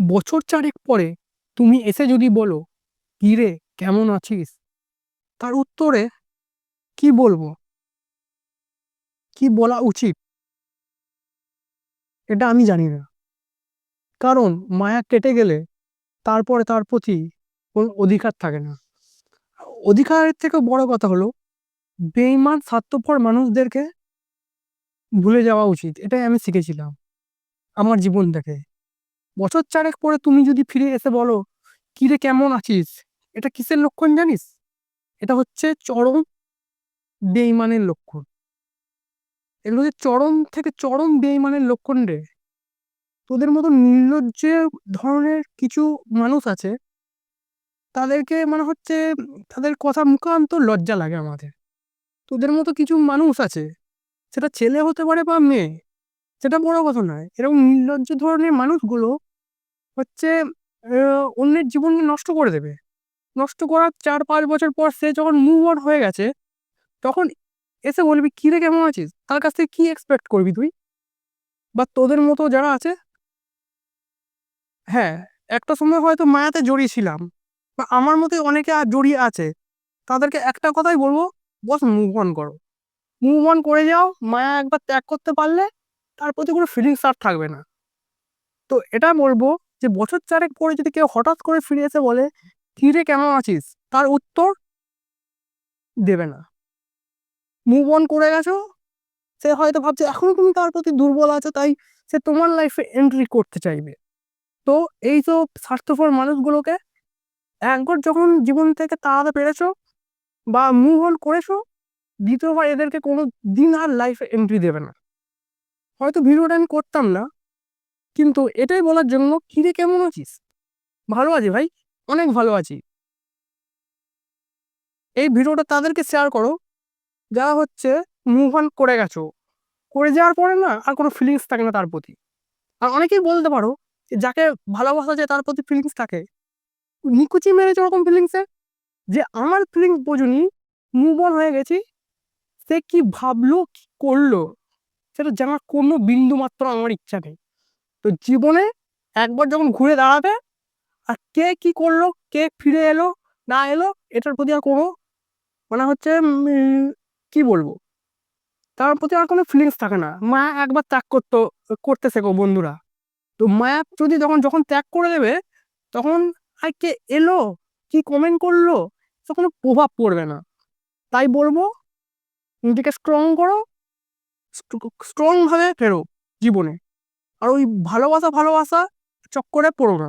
বছর চারেক পরে তুমি এসে যদি বলো "কি রে কেমন আছিস?" তার উত্তরে, কি বলব? কি বলা উচিত? এটা আমি জানি না। কারণ মায়া কেটে গেলে তারপরে তার প্রতি কোনো অধিকার থাকে না। অধিকারের থেকেও বড় কথা হলো, বেঈমান, স্বার্থপর মানুষদেরকে ভুলে যাওয়া উচিত। এটাই আমি শিখেছিলাম আমার জীবন থেকে। বছর চারেক পরে তুমি যদি ফিরে এসে বলো, "কিরে, কেমন আছিস?" এটা কিসের লক্ষণ জানিস? এটা হচ্ছে চরম বেঈমানের লক্ষণ। এগুলো যে চরম থেকে চরম বেঈমানের লক্ষণ রে। তোদের মতো নির্লজ্জ ধরনের কিছু মানুষ আছে, তাদেরকে মানে হচ্ছে তাদের কথা মুখান্ত লজ্জা লাগে আমাদের। তোদের মতো কিছু মানুষ আছে, সেটা ছেলে হতে পারে বা মেয়ে, সেটা বড় কথা নয়। এরকম নির্লজ্জ ধরনের মানুষগুলো হচ্ছে অন্যের জীবনকে নষ্ট করে দেবে। নষ্ট করার ৪-৫ বছর পর সে যখন মুভ অন হয়ে গেছে তখন এসে বলবি "কিরে কেমন আছিস?" তার কাছ থেকে কি এক্সপেক্ট করবি তুই? বা তোদের মতো যারা আছে হ্যাঁ, একটা সময় হয়তো মায়াতে জড়িয়ে ছিলাম বা আমার মতে অনেকে আর জড়িয়ে আছে। তাদেরকে একটা কথাই বলব বস মুভ অন করো। মুভ অন করে যাও। মায়া একবার ত্যাগ করতে পারলে তার প্রতি কোনো ফিলিংস আর থাকবে না। তো এটা বলব যে বছর চারেক পরে যদি কেউ হঠাৎ করে ফিরে এসে বলে "কিরে কেমন আছিস?" তার উত্তর দেবে না। মুভ অন করে গেছো। সে হয়তো ভাবছে এখনও তুমি তার প্রতি দুর্বল আছো তাই সে তোমার লাইফে এন্ট্রি করতে চাইবে। তো এইসব স্বার্থপর মানুষগুলোকে একবার যখন জীবন থেকে তাড়াতে পেরেছ বা মুভ অন করেছ, দ্বিতীয়বার এদেরকে কোনো দিন আর লাইফে এন্ট্রি দেবে না। হয়তো ভিডিওটা আমি করতাম না। কিন্তু এটাই বলার জন্য "কিরে কেমন আছিস?" ভালো আছি ভাই। অনেক ভালো আছি। এই ভিডিওটা তাদেরকে শেয়ার করো যারা হচ্ছে মুভ অন করে গেছো। করে যাওয়ার পরে না আর কোনো ফিলিংস থাকে না তার প্রতি। আর অনেকেই বলতে পারো যাকে ভালোবাসা যায় তার প্রতি ফিলিংস থাকে। নিকুচি মেরেছে ওরকম ফিলিংসে যে আমার ফিলিংস বোঝোনি, মুভ অন হয়ে গেছি। সে কি ভাবলো, কি করল সেটা জানার কোনো বিন্দুমাত্র আমার ইচ্ছা নেই। তো জীবনে একবার যখন ঘুরে দাঁড়াবে আর কে কি করল, কে ফিরে এলো, না এলো এটার প্রতি আর কোনো মানে হচ্ছে কি বলব? তার প্রতি আর কোনো ফিলিংস থাকে না। মায়া একবার ত্যাগ করতো করতে শেখো বন্ধুরা। তো মায়া যদি যখন যখন ত্যাগ করে দেবে তখন আর কে এলো, কি কমেন্ট করল এসব কোনো প্রভাব পড়বে না। তাই বলব নিজেকে স্ট্রং করো। স্ট্রংভাবে ফেরো জীবনে। আর ওই ভালোবাসা, ভালোবাসা চক্করে পড়ো না।